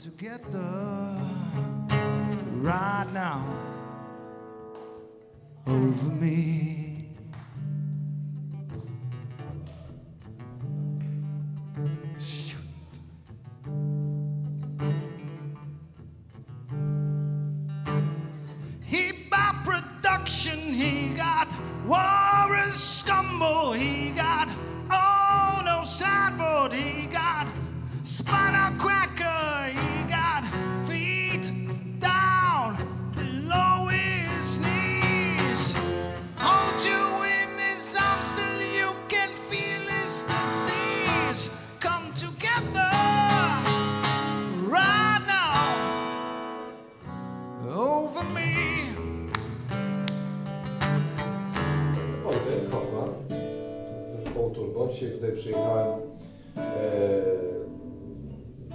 together right now over me.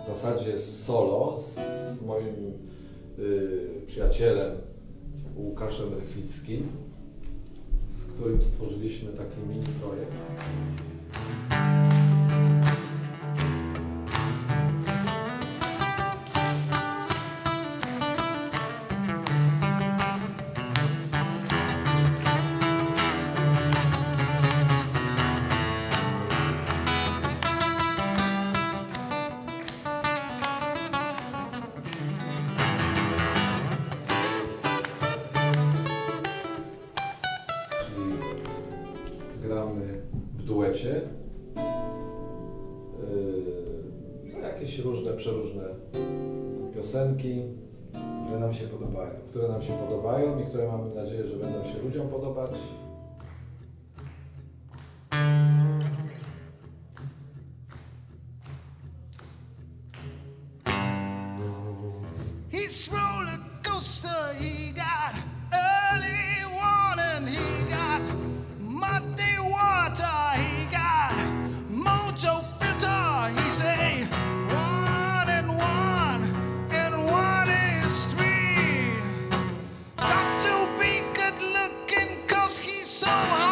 W zasadzie solo z moim e, przyjacielem Łukaszem Rychlickim, z którym stworzyliśmy taki mini projekt. Yy, no, jakieś różne, przeróżne piosenki, które nam się podobają. które nam się podobają i które mamy nadzieję, że będą się ludziom podobać. He's roller coaster. He so high.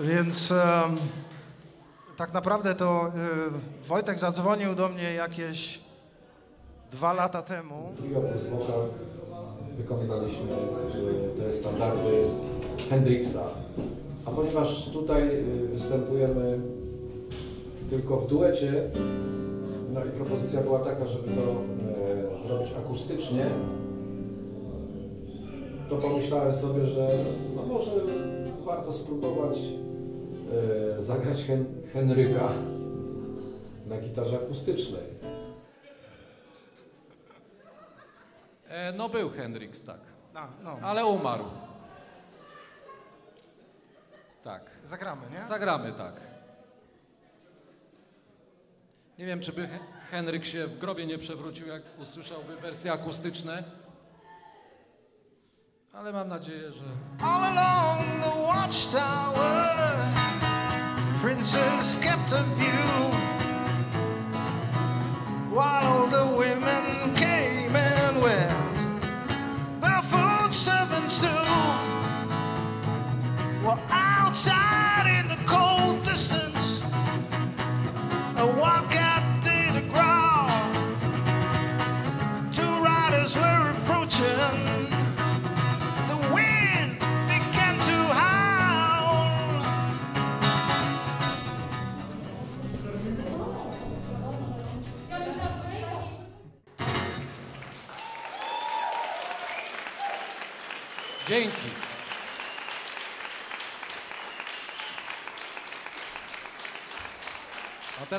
Więc tak naprawdę to y, Wojtek zadzwonił do mnie jakieś dwa lata temu. Trio plus wokal wykonywaliśmy te standardy Hendrixa. A ponieważ tutaj e, występujemy tylko w duecie, no i propozycja była taka, żeby to e, zrobić akustycznie, to pomyślałem sobie, że no może warto spróbować e, zagrać Hen Henryka na gitarze akustycznej. E, no był Hendrix, tak. A, no, Ale umarł. Tak. zagramy, nie? Zagramy, tak. Nie wiem, czy by He- Henryk się w grobie nie przewrócił, jak usłyszałby wersje akustyczne. Ale mam nadzieję, że All along the watchtower, princess kept a view.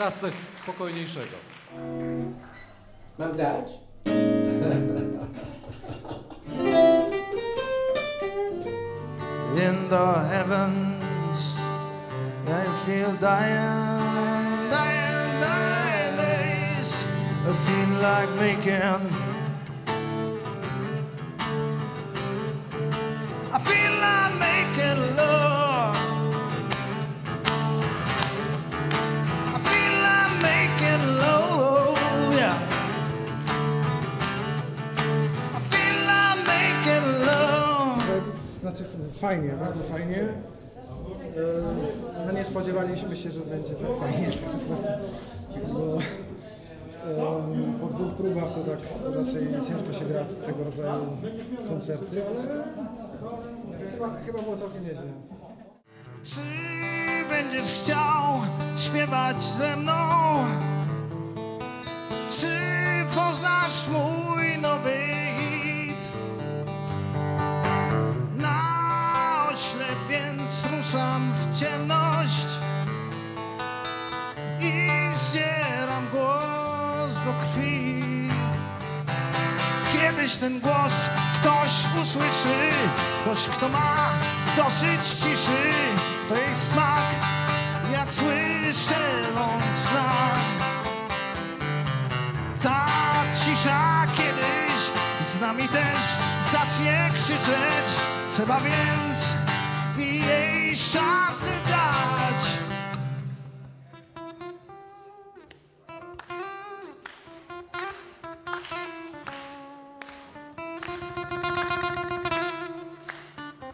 Teraz coś spokojniejszego. Mam grać? In the heavens, I feel dying, dying, dying days. I feel like making. Fajnie, bardzo fajnie. E, No nie spodziewaliśmy się, że będzie tak fajnie tak naprawdę. Bo em, po dwóch próbach to tak raczej ciężko się gra tego rodzaju koncerty, ale chyba, chyba było całkiem nieźle. Czy będziesz chciał śpiewać ze mną? Czy poznasz mój ruszam w ciemność i zdzieram głos do krwi. Kiedyś ten głos ktoś usłyszy, ktoś kto ma dosyć ciszy. To jej smak, jak słyszę ląd znak. Ta cisza kiedyś z nami też zacznie krzyczeć. Trzeba więc szansę dać.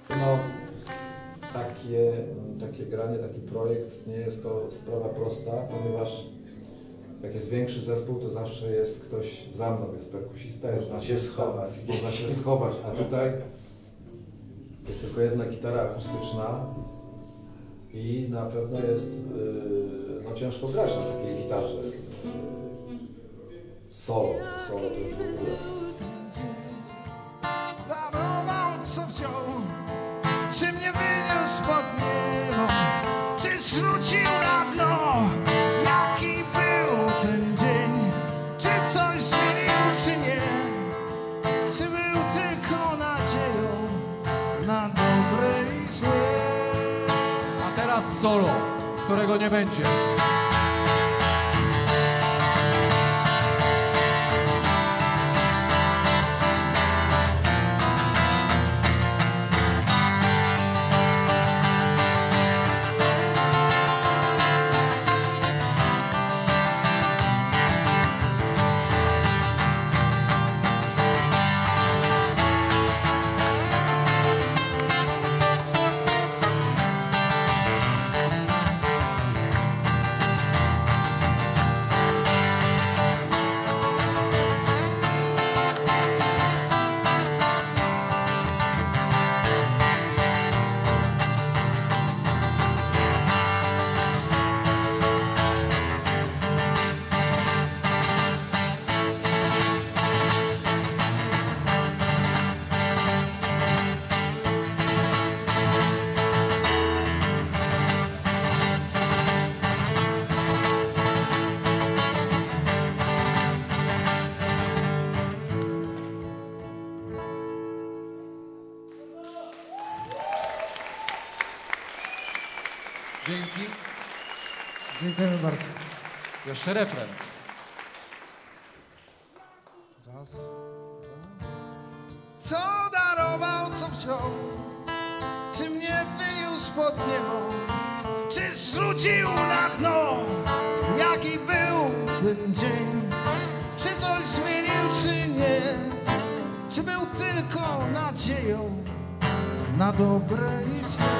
No, takie, takie granie, taki projekt nie jest to sprawa prosta, ponieważ jak jest większy zespół, to zawsze jest ktoś za mną, jest perkusista, jest Można się schować. Można się schować, a tutaj jest tylko jedna gitara akustyczna i na pewno jest yy, no, ciężko grać na takiej gitarze. Yy, Solo, solo to już w ogóle. co wziął, czy mnie wyniósł pod niebo, czy zrzucił solo, którego nie będzie. Dzięki. Dziękujemy bardzo. Jeszcze refren. Raz. Co darował, co wziął, czy mnie wyniósł pod niebo, czy zrzucił na dno, jaki był ten dzień, czy coś zmienił, czy nie, czy był tylko nadzieją na dobre i złe.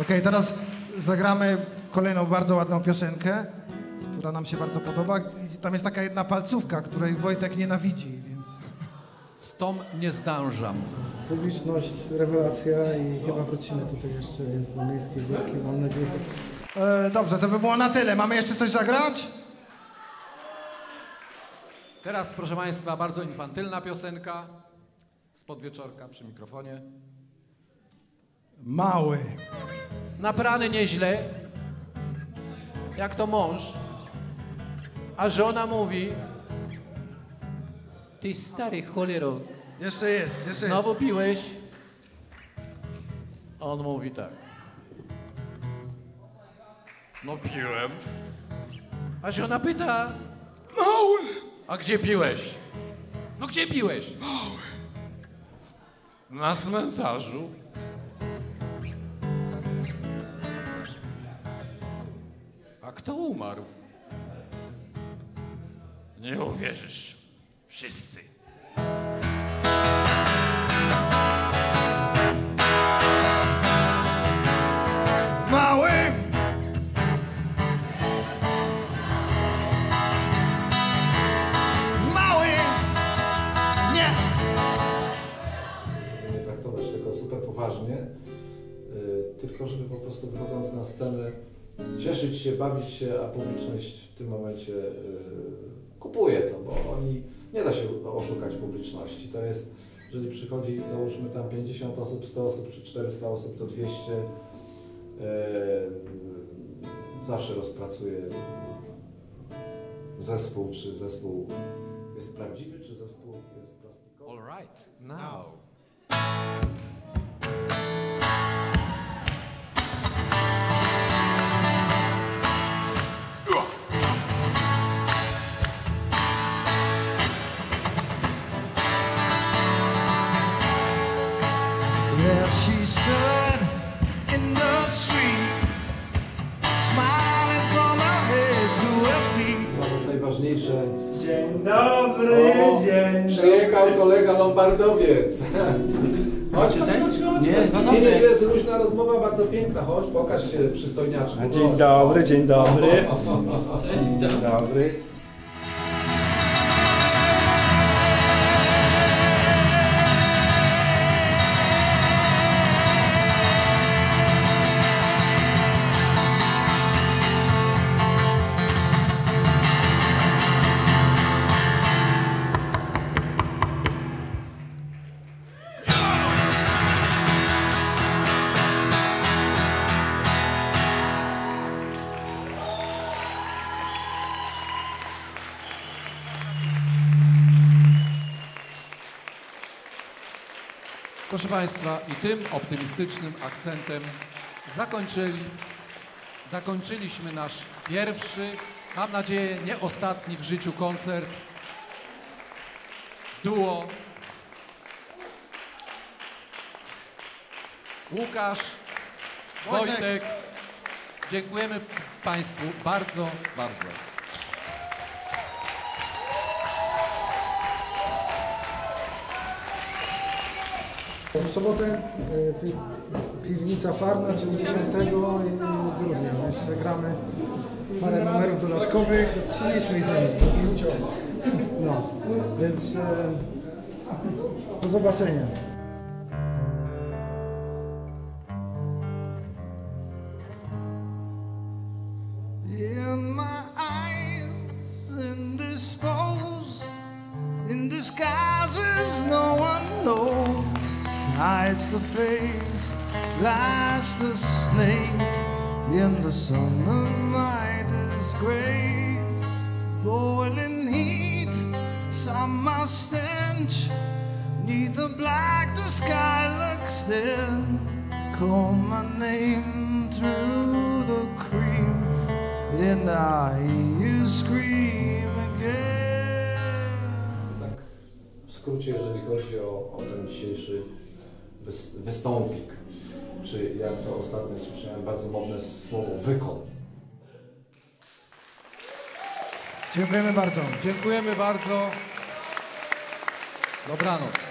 Okej, teraz zagramy kolejną bardzo ładną piosenkę. która nam się bardzo podoba. Tam jest taka jedna palcówka, której Wojtek nienawidzi, więc Z tą nie zdążam. publiczność, rewelacja i chyba wrócimy tutaj jeszcze, więc do Miejskiej Górki, mam nadzieję. E, dobrze, to by było na tyle. Mamy jeszcze coś zagrać? Teraz, proszę Państwa, bardzo infantylna piosenka z podwieczorka przy mikrofonie. Mały. Naprany nieźle, jak to mąż, a żona mówi Ty stary cholero, Jeszcze jest, jeszcze jest. znowu piłeś? A on mówi tak. No piłem. A żona pyta Mały. A gdzie piłeś? No gdzie piłeś? Na cmentarzu. Kto umarł? Nie uwierzysz. Wszyscy. Mały. Mały. Nie. nie traktować tego super poważnie, y, tylko żeby po prostu wychodząc na scenę cieszyć się, bawić się, a publiczność w tym momencie y, kupuje to, bo oni, nie da się oszukać publiczności. To jest, jeżeli przychodzi załóżmy tam 50 osób, 100 osób czy 400 osób, to 200 y, zawsze rozpracuje zespół, czy zespół jest prawdziwy, czy zespół jest plastikowy. All right. Now. There najważniejsze. Dzień dobry, O, dzień Przyjechał kolega Lombardowiec. Chodź, chodź, chodź, chodź. Nie, no nie, dobrze. nie, to jest luźna rozmowa, bardzo piękna. Chodź, pokaż się przystojniaczku. Dzień dobry, dzień dobry. Dzień dobry. Proszę Państwa, i tym optymistycznym akcentem zakończyli, zakończyliśmy nasz pierwszy, mam nadzieję nie ostatni w życiu koncert. Duo Łukasz, Wojtek. Wojtek. Dziękujemy Państwu bardzo, bardzo. W sobotę e, pi, piwnica Farna, czyli 10 grudnia. Jeszcze gramy parę numerów dodatkowych. Za nich. No, więc e, do zobaczenia. The face, lies the snake in the sun of my disgrace. Boiling heat, summer stench, neath the black the sky looks thin. Call my name through the cream, and I hear you scream again. Tak, w skrócie, jeżeli chodzi o, o ten dzisiejszy wystąpik, czy jak to ostatnio słyszałem, bardzo modne słowo wykon. Dziękujemy bardzo. Dziękujemy bardzo. Dobranoc.